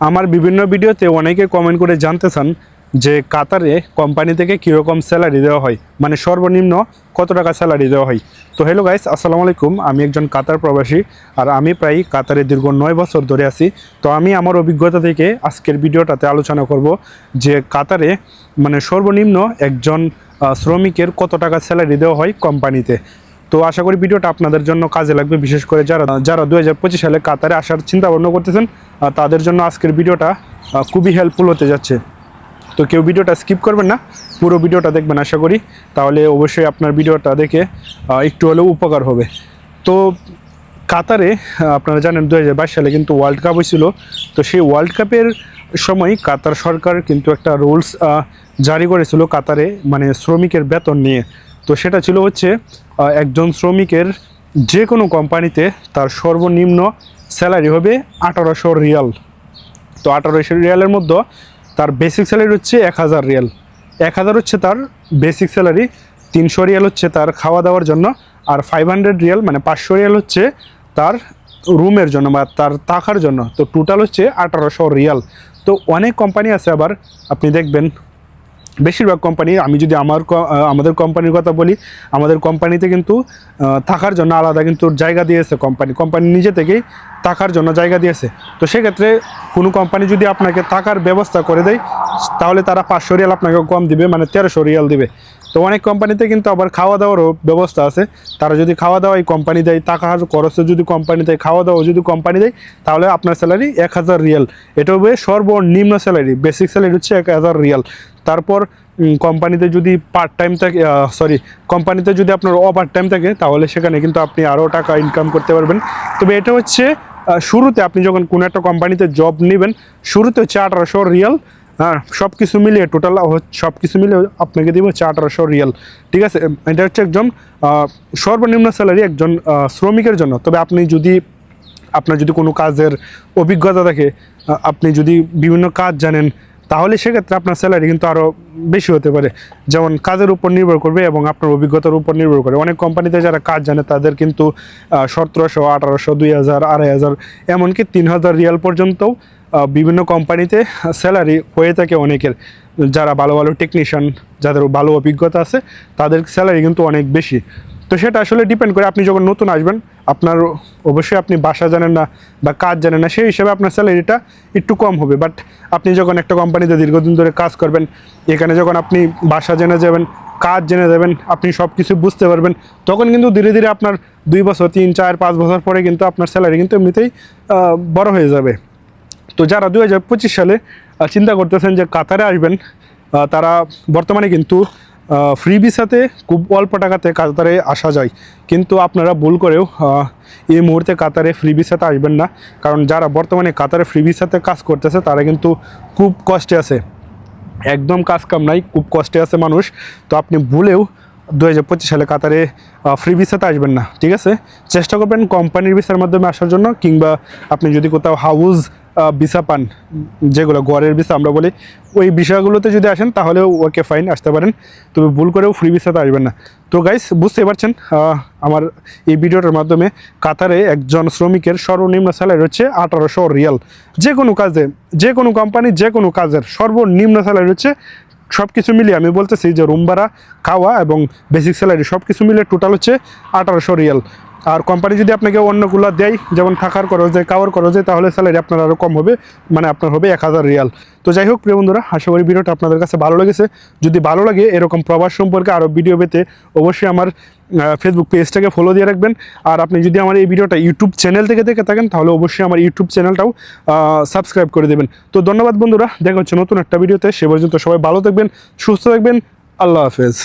আমার বিভিন্ন ভিডিওতে অনেকে কমেন্ট করে জানতে চান যে কাতারে কোম্পানি থেকে কীরকম স্যালারি দেওয়া হয়। মানে সর্বনিম্ন কত টাকা স্যালারি দেওয়া হয়। তো হ্যালো গাইস আসসালামু আলাইকুম। আমি একজন কাতার প্রবাসী আর আমি প্রায় কাতারে দীর্ঘ নয় বছর ধরে আছি। তো আমি আমার অভিজ্ঞতা থেকে আজকের ভিডিওটাতে আলোচনা করব যে কাতারে মানে সর্বনিম্ন একজন শ্রমিকের কত টাকা স্যালারি দেওয়া হয় কোম্পানিতে তো আশা করি ভিডিওটা আপনাদের জন্য কাজে লাগবে, বিশেষ করে যারা যারা দু হাজার পঁচিশ সালে কাতারে আসার চিন্তা ভাবনা করতেছেন তাদের জন্য আজকের ভিডিওটা খুবই হেল্পফুল হতে যাচ্ছে। তো কেউ ভিডিওটা স্কিপ করবেন না, পুরো ভিডিওটা দেখবেন আশা করি, তাহলে অবশ্যই আপনার ভিডিওটা দেখে একটু হলেও উপকার হবে। তো কাতারে আপনারা জানেন দু হাজার বাইশ সালে কিন্তু ওয়ার্ল্ড কাপ হয়েছিল, তো সেই ওয়ার্ল্ড কাপের সময় কাতার সরকার কিন্তু একটা রুলস জারি করেছিল কাতারে মানে শ্রমিকের বেতন নিয়ে। তো সেটা ছিল হচ্ছে একজন শ্রমিকের যে কোনো কোম্পানিতে তার সর্বনিম্ন স্যালারি হবে আঠারোশো রিয়াল। তো আঠারোশো রিয়ালের মধ্যে তার বেসিক স্যালারি হচ্ছে এক হাজার রিয়াল। এক হাজার হচ্ছে তার বেসিক স্যালারি, তিনশো রিয়াল হচ্ছে তার খাওয়া দাওয়ার জন্য, আর ফাইভ হান্ড্রেড রিয়াল মানে পাঁচশো রিয়াল হচ্ছে তার রুমের জন্য বা তার থাকার জন্য। তো টোটাল হচ্ছে আঠারোশো রিয়াল। তো অনেক কোম্পানি আছে আবার, আপনি দেখবেন বেশিরভাগ কোম্পানি আমি যদি আমার আমাদের কোম্পানির কথা বলি, আমাদের কোম্পানিতে কিন্তু থাকার জন্য আলাদা কিন্তু জায়গা দিয়েছে কোম্পানি কোম্পানি নিজে থেকেই থাকার জন্য জায়গা দিয়েছে। তো সেক্ষেত্রে কোনো কোম্পানি যদি আপনাকে থাকার ব্যবস্থা করে দেয়, তাহলে তারা পাঁচশো রিয়াল আপনাকে কম দিবে মানে তেরোশো রিয়াল দিবে। তো অনেক কোম্পানিতে কিন্তু আবার খাওয়া দাওয়ারও ব্যবস্থা আছে। তারা যদি খাওয়া দাওয়া এই কোম্পানি দেয় টাকার খরচও যদি কোম্পানি দেয় খাওয়া দাওয়া যদি কোম্পানি দেয়, তাহলে আপনার স্যালারি এক হাজার রিয়াল। এটা হবে সর্বনিম্ন স্যালারি বেসিক স্যালারি হচ্ছে এক হাজার রিয়াল। তারপর কোম্পানিতে যদি পার্ট টাইম থাকে সরি কোম্পানিতে যদি আপনার ওভার টাইম থাকে, তাহলে সেখানে কিন্তু আপনি আরও টাকা ইনকাম করতে পারবেন। তবে এটা হচ্ছে শুরুতে আপনি যখন কোনো একটা কোম্পানিতে জব নেবেন, শুরুতে হচ্ছে আঠারোশো রিয়াল হ্যাঁ সব কিছু মিলিয়ে টোটাল সব কিছু মিলিয়ে আপনাকে দিব হচ্ছে আঠারোশো রিয়াল। ঠিক আছে? এটা হচ্ছে একজন সর্বনিম্ন স্যালারি একজন শ্রমিকের জন্য। তবে আপনি যদি, আপনার যদি কোনো কাজের অভিজ্ঞতা থাকে আপনি যদি বিভিন্ন কাজ জানেন তাহলে সেক্ষেত্রে আপনার স্যালারি কিন্তু আরও বেশি হতে পারে। যেমন কাজের উপর নির্ভর করবে এবং আপনার অভিজ্ঞতার উপর নির্ভর করে। অনেক কোম্পানিতে যারা কাজ জানে, তাদের কিন্তু সতেরোশো, আঠারোশো, দুই হাজার, আড়াই হাজার, এমনকি তিন হাজার রিয়াল পর্যন্তও বিভিন্ন কোম্পানিতে স্যালারি হয়ে থাকে অনেকের। যারা ভালো ভালো টেকনিশিয়ান যাদের ভালো অভিজ্ঞতা আছে, তাদের স্যালারি কিন্তু অনেক বেশি। তো সেটা আসলে ডিপেন্ড করে আপনি যখন নতুন আসবেন, আপনার অবশ্যই আপনি বাসা জানেন না বা কাজ জানেন না, সেই হিসাবে আপনার স্যালারিটা একটু কম হবে। বাট আপনি যখন একটা কোম্পানিতে দীর্ঘদিন ধরে কাজ করবেন, এখানে যখন আপনি বাসা জেনে যাবেন, কাজ জেনে যাবেন, আপনি সব কিছু বুঝতে পারবেন, তখন কিন্তু ধীরে ধীরে আপনার দুই বছর, তিন, চার, পাঁচ বছর পরে কিন্তু আপনার স্যালারি কিন্তু এমনিতেই বড় হয়ে যাবে। তো যারা দু হাজার পঁচিশ সালে চিন্তা করতেছেন যে কাতারে আসবেন তারা বর্তমানে কিন্তু ফ্রি ভিসাতে খুব অল্প টাকাতে কাতারে আসা যায়। কিন্তু আপনারা ভুল করেও এই মুহূর্তে কাতারে ফ্রি ভিসাতে আসবেন না। কারণ যারা বর্তমানে কাতারে ফ্রি ভিসাতে কাজ করতেছে, তারা কিন্তু খুব কষ্টে আছে। একদম কাজ কাম নাই, খুব কষ্টে আছে মানুষ। তো আপনি ভুলেও দু হাজার পঁচিশ সালে কাতারে ফ্রি ভিসাতে আসবেন না, ঠিক আছে? চেষ্টা করবেন কোম্পানির ভিসার মাধ্যমে আসার জন্য, কিংবা আপনি যদি কোথাও হাউস ভিসা পান, যেগুলো ঘরের ভিসা আমরা বলি, ওই বিষয়গুলোতে যদি আসেন তাহলে ওকে ফাইন আসতে পারেন। তবে ভুল করেও ফ্রি ভিসাতে আসবেন না। তো গাইস বুঝতে পারছেন আমার এই ভিডিওটার মাধ্যমে কাতারে একজন শ্রমিকের সর্বনিম্ন স্যালারি হচ্ছে আঠারোশো রিয়াল। যে কোনো কাজে, যে কোনো কোম্পানি যে কোনো কাজের সর্বনিম্ন স্যালারি হচ্ছে সব কিছু মিলিয়ে আমি বলতেছি যে রুম ভাড়া, খাওয়া এবং বেসিক স্যালারি সব কিছু মিলিয়ে টোটাল হচ্ছে আঠারোশো রিয়াল। আর কোম্পানি যদি আপনাকে অন্যগুলো দেয়, যেমন থাকার খরচ, খাওয়ার খরচ, তাহলে স্যালারি আপনার আরও কম হবে মানে আপনার হবে এক হাজার রিয়াল। তো যাই হোক, প্রিয় বন্ধুরা, আশা করি ভিডিওটা আপনাদের কাছে ভালো লেগেছে। যদি ভালো লাগে এরকম প্রবাস সম্পর্কে আরও ভিডিও পেতে, অবশ্যই আমার ফেসবুক পেজটাকে ফলো দিয়ে রাখবেন। আর আপনি যদি আমার এই ভিডিওটা ইউটিউব চ্যানেল থেকে দেখে থাকেন, তাহলে অবশ্যই আমার ইউটিউব চ্যানেলটাও সাবস্ক্রাইব করে দেবেন। তো ধন্যবাদ বন্ধুরা, দেখা হচ্ছে নতুন একটা ভিডিওতে সে পর্যন্ত সবাই ভালো থাকবেন, সুস্থ থাকবেন। আল্লাহ হাফেজ।